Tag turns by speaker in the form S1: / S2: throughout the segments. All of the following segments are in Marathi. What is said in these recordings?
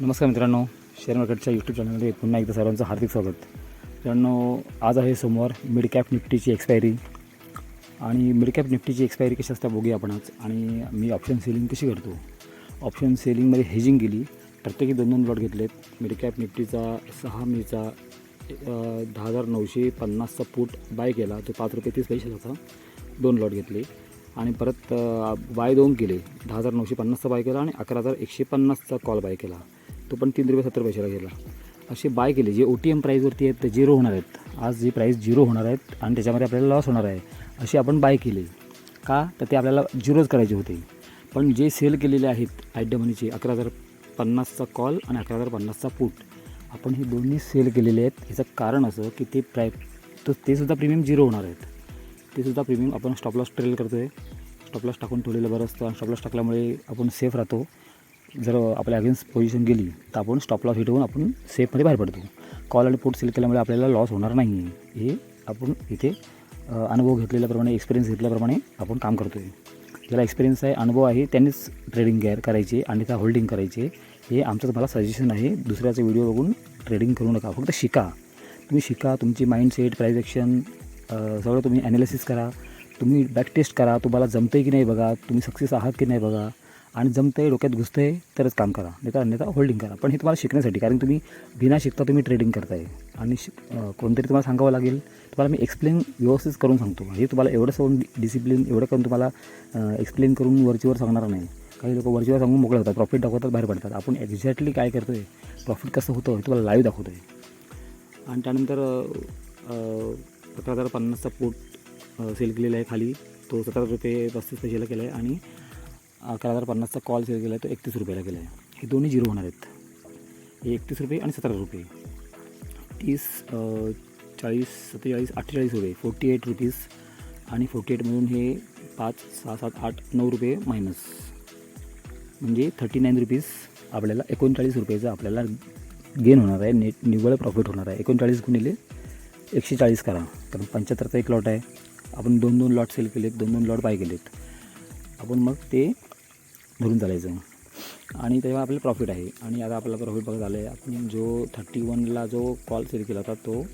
S1: नमस्कार मित्रांनो शेअर मार्केटच्या यूट्यूब चॅनलमध्ये पुन्हा एकदा सर्वांचं हार्दिक स्वागत. मित्रांनो आज आहे सोमवार मिड कॅप निफ्टीची एक्सपायरी आणि मिड कॅप निफ्टीची एक्सपायरी कशी असते बघूया आपण आज. आणि मी ऑप्शन सेलिंग कशी करतो? ऑप्शन सेलिंगमध्ये हेजिंग केली. प्रत्येकी दोन दोन लॉट घेतलेत. मिड कॅप निफ्टीचा सहा मेचा दहा हजार नऊशे पन्नासचा पूट बाय केला. तो पाच रुपये तीस पैशाचा दोन लॉट घेतले. आणि परत बाय दोन केले. दहा हजार नऊशे पन्नासचा बाय केला आणि अकरा हजार एकशे पन्नासचा कॉल बाय केला. तो पण तीन रुपये सत्तर पैशाला गेला. असे बाय केले. जे ओ टी एम प्राईजवरती आहेत ते झिरो होणार आहेत. आज जी प्राईस झिरो होणार आहेत आणि त्याच्यामध्ये आपल्याला लॉस होणार आहे असे आपण बाय केले. का? तर ते आपल्याला झिरोच करायचे होते. पण जे सेल केलेले आहेत आयड्या मनीचे अकरा हजार पन्नासचा कॉल आणि अकरा हजार पन्नासचा पूट आपण हे दोन्ही सेल केलेले आहेत. ह्याचं कारण असं की ते प्राय तर ते सुद्धा प्रीमियम झिरो होणार आहेत. ते सुद्धा प्रीमियम आपण स्टॉपलॉस ट्रेल करतो आहे स्टॉपलॉस टाकून ठेवलेलं बरं असतं. आणि स्टॉपलॉस टाकल्यामुळे आपण सेफ राहतो. जर आपल्या अगेन्स्ट पोझिशन गेली तर आपण स्टॉप लॉस हिटवून आपण सेफमध्ये बाहेर पडतो. कॉल आणि पोट सेल केल्यामुळे आपल्याला लॉस होणार नाही. हे आपण इथे अनुभव घेतलेल्याप्रमाणे एक्सपिरियन्स घेतल्याप्रमाणे आपण काम करतो आहे ज्याला एक्सपिरियन्स आहे अनुभव आहे त्यांनीच ट्रेडिंग गॅर करायचे आणि त्या होल्डिंग करायचे. हे आमचं तुम्हाला सजेशन आहे. दुसऱ्याचे व्हिडिओ बघून ट्रेडिंग करू नका. फक्त शिका. तुम्ही शिका तुमची माइंडसेट प्राईज ॲक्शन सगळं तुम्ही ॲनालिसिस करा. तुम्ही बॅक टेस्ट करा. तुम्हाला जमतं आहे की नाही बघा. तुम्ही सक्सेस आहात की नाही बघा. आणि जमतं आहे डोक्यात घुसतं आहे तरच काम करा. नाही तर अन्यथा होल्डिंग करा. पण हे तुम्हाला शिकण्यासाठी कारण तुम्ही बिना शिकता तुम्ही ट्रेडिंग करताय. आणि शिक कोणतरी तुम्हाला सांगावं लागेल तुम्हाला मी एक्सप्लेन व्यवस्थित करून सांगतो. हे तुम्हाला एवढं सांगून डिसिप्लिन एवढं करून तुम्हाला एक्सप्लेन करून वरचीवर सांगणार नाही. काही लोक वरचीवर सांगून मोकळे होतात प्रॉफिट दाखवतात बाहेर पडतात. आपण एक्झॅक्टली काय करतो आहे प्रॉफिट कसं होतं हे तुम्हाला लाईव्ह दाखवतो आहे आणि त्यानंतर अकरा हजार पन्नासचा पोट सेल केलेला आहे खाली. तो सतरा रुपये पस्तीस पैशाला केला आहे आणि अकरा हजार पन्नासचा कॉल सेल केला आहे तो एकतीस रुपयाला केला आहे हे दोन्ही झिरो होणार आहेत. हे एकतीस रुपये आणि सतरा रुपये. तीस चाळीस सत्तेचाळीस अठ्ठेचाळीस रुपये. फोर्टी एट रुपीज आणि फोर्टी एटमधून हे पाच सहा सात आठ नऊ रुपये मायनस म्हणजे थर्टी नाईन रुपीज आपल्याला एकोणचाळीस रुपयाचं आपल्याला गेन होणार आहे नेट निव्वळ प्रॉफिट होणार आहे. एकोणचाळीस गुणिले एकशे चाळीस करा. कारण पंच्याहत्तरचा एक लॉट आहे. आपण दोन दोन लॉट सेल केलेत दोन दोन लॉट बाय केलेत. आपण मग ते धरून चालायचं. आणि तेव्हा आपलं प्रॉफिट आहे. आणि आता आपला प्रॉफिट बघा झालं आहे आपण जो थर्टी वनला जो कॉल सेल केला होता तो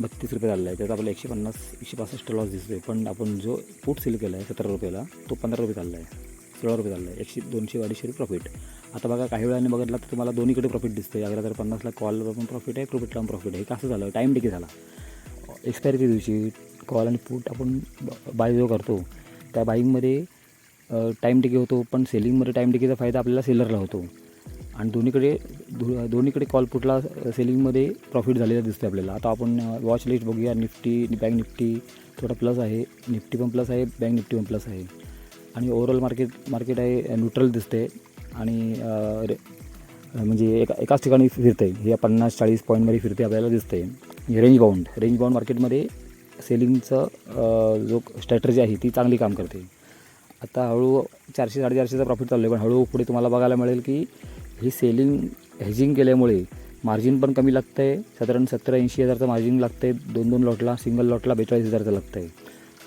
S1: बत्तीस रुपये झालेला आहे. त्याचा आपल्याला एकशे पन्नास एकशे पासष्ट लॉस दिसतोय. पण आपण जो पूट सेल केला आहे सतरा रुपयाला तो पंधरा रुपये चालला आहे सोळा रुपये चालला आहे एकशे दोनशे अडीचशे रुपये प्रॉफिट आता बघा काही वेळाने बघितला तर तुम्हाला दोन्हीकडे प्रॉफिट दिसतं अकरा हजार पन्नासला कॉलवर पण प्रॉफिट आहे प्रॉफिटला पण प्रॉफिट आहे. कसं झालं? टाईम टिके झाला. एक्सपायरीच्या दिवशी कॉल आणि पूट आपण बाय जो करतो त्या बाईंगमध्ये टाईम टिके होतो पण सेलिंगमध्ये टाईम टिकेचा फायदा आपल्याला सेलरला होतो. आणि दोन्हीकडे दो दोन्हीकडे कॉल पुटला सेलिंगमध्ये प्रॉफिट झालेला दिसतं आपल्याला. आता आपण वॉच लिस्ट बघूया निफ्टी बँक निफ्टी थोडा प्लस आहे. निफ्टी पण प्लस आहे बँक निफ्टी पण प्लस आहे. आणि ओव्हरऑल मार्केट मार्केट आहे न्यूट्रल दिसते आणि रे- म्हणजे एका एकाच ठिकाणी फिरते हे पन्नास चाळीस पॉईंटमध्ये फिरते आपल्याला दिसते रेंज बाउंड रेंज बाउंड मार्केटमध्ये सेलिंगचं जो स्ट्रॅटर्जी आहे ती चांगली काम करते. आता हळू चारशे साडेचारशेचा प्रॉफिट चाललं आहे पण हळूहळू पुढे तुम्हाला बघायला मिळेल की ही सेलिंग हेजिंग केल्यामुळे मार्जिन पण कमी लागतं आहे साधारण सत्तर ऐंशी हजारचं मार्जिन लागतं आहे दोन दोन लॉटला सिंगल लॉटला बेचाळीस हजारचं लागतं आहे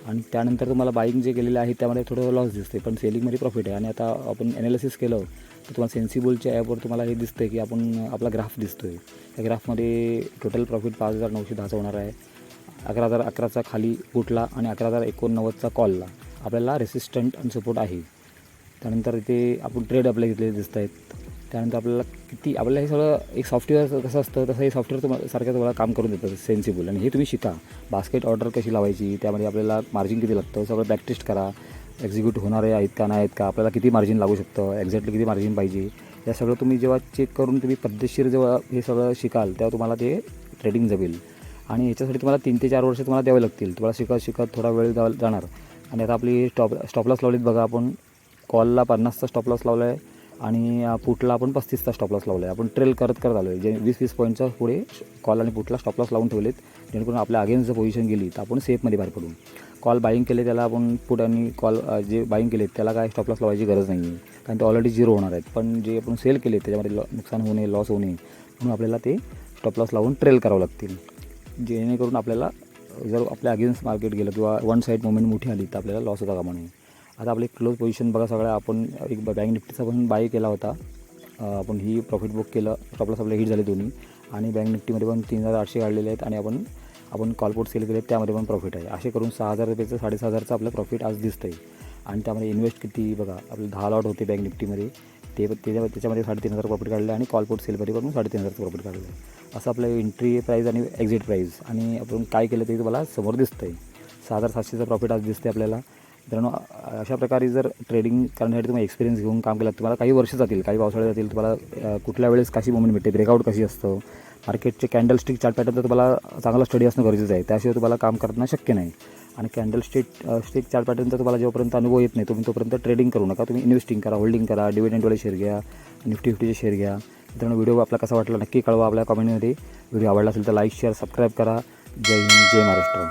S1: आणि त्यानंतर तुम्हाला बाईंग जे केलेलं आहे त्यामध्ये थोडं लॉस दिसते पण सेलिंगमध्ये प्रॉफिट आहे. आणि आता आपण ॲनालिसिस केलं तर तुम्हाला सेन्सिबलच्या ॲपवर तुम्हाला हे दिसतं आहे की आपण आपला ग्राफ दिसतो आहे त्या ग्राफमध्ये टोटल प्रॉफिट पाच हजार नऊशे दहाचा होणार आहे. अकरा हजार अकराचा खाली पुटला आणि अकरा हजार एकोणनव्वदचा कॉलला आपल्याला रेसिस्टंट आणि सपोर्ट आहे. त्यानंतर इथे आपण ट्रेड आपल्या घेतलेले दिसत आहेत त्यानंतर आपल्याला किती आपल्याला हे सगळं एक सॉफ्टवेअर कसं असतं तसं हे सॉफ्टवेअर तुम्हाला सारखं तुम्हाला काम करून देतं सेन्सिबल आणि हे तुम्ही शिका. बास्केट ऑर्डर कशी लावायची त्यामध्ये आपल्याला मार्जिन किती लागतं सगळं बॅक टेस्ट करा. एक्झिक्यूट होणारे आहेत का नाही आहेत का आपल्याला किती मार्जिन लागू शकतं एक्झॅक्टली किती मार्जिन पाहिजे. या सगळं तुम्ही जेव्हा चेक करून तुम्ही पद्धतशीर जेव्हा हे सगळं शिकाल तेव्हा तुम्हाला ते ट्रेडिंग जमेल. आणि याच्यासाठी तुम्हाला तीन ते चार वर्ष तुम्हाला द्यावे लागतील. तुम्हाला शिकत शिकत थोडा वेळ द्यावा जाणार. आणि आता आपली स्टॉप स्टॉपलॉस लावलीत बघा आपण. कॉलला पन्नासचा स्टॉपलॉस लावला आहे आणि पुटला आपण पस्तीसचा स्टॉपलॉस लावला आहे आपण ट्रेल करत करत आलो आहे जे वीस वीस पॉईंटचा पुढे कॉल आणि पुटला स्टॉपलॉस लावून ठेवलेत. जेणेकरून आपल्या अगेन्स्ट जर पोझिशन गेली तर आपण सेफमध्ये बाहेर पडू. कॉल बाईंग केले त्याला आपण पुट आणि कॉल जे बाईंग केलेत त्याला काय स्टॉपलॉस लावायची गरज नाही आहे कारण ते ऑलरेडी झिरो होणार आहेत. पण जे आपण सेल केले त्याच्यामध्ये लॉ नुकसान होऊ नये लॉस होऊ नये. म्हणून आपल्याला ते स्टॉपलॉस लावून ट्रेल करावं लागतील. जेणेकरून आपल्याला जर आपल्या अगेन्स्ट मार्केट गेलं किंवा वन साईड मुवमेंट मोठी आली तर आपल्याला लॉस होता कामा नये. आता आपले क्लोज पोझिशन बघा सगळ्या आपण एक बँक निफ्टीचा पण बाय केला होता. आपण ही प्रॉफिट बुक केलं. स्टॉपलॉस आपलं हिट झाले दोन्ही. आणि बँक निफ्टीमध्ये पण तीन हजार आठशे काढलेले आहेत आणि आपण आपण कॉलपोर्ट सेल केले त्यामध्ये पण प्रॉफिट आहे. असे करून सहा हजार रुपयाचं साडेसहा हजारचं आपलं प्रॉफिट आज दिसतं आहे आणि त्यामध्ये इन्व्हेस्ट किती बघा आपले दहा लॉट होते बँक निफ्टीमध्ये ते त्याच्या त्याच्यामध्ये साडेतीन हजार प्रॉफिट काढलं आणि कॉलपोर्ट सेलमध्ये करून साडेतीन हजारचं प्रॉफिट काढलं. आहे असं आपलं एंट्री प्राईज आणि एक्झिट प्राईज आणि आपण काय केलं ते तुम्हाला समोर दिसतं आहे सहा हजार सातशेचं प्रॉफिट आज दिसते आपल्याला. मित्रांनो अशा प्रकारे जर ट्रेडिंग करण्यासाठी तुम्ही एक्सपिरियन्स घेऊन काम केलं तुम्हाला काही वर्ष जातील काही पावसाळे जातील तुम्हाला कुठल्या वेळेस कशी मुवमेंट भेटते ब्रेकआउट कशी असतं मार्केटचे कॅन्डल स्टिक चार्ट पॅटर्न तर तुम्हाला चांगला स्टडी असणं गरजेचं आहे. त्याशिवाय तुम्हाला काम करणं शक्य नाही. आणि कॅन्डल स्टेट स्टिक चार्ट पॅटर्नचा तुम्हाला जोपर्यंत अनुभव येत नाही तुम्ही तोपर्यंत ट्रेडिंग करू नका. तुम्ही इन्व्हेस्टिंग करा होल्डिंग करा डिव्हिडंडवाले शेअर घ्या निफ्टी फिफ्टीचे शेअर घ्या. मित्रांनो व्हिडिओ आपला कसा वाटला नक्की कळवा आपल्या कॉमेंटमध्ये व्हिडिओ आवडला असेल तर लाईक शेअर सबस्क्राईब करा. जय हिंद जय महाराष्ट्र.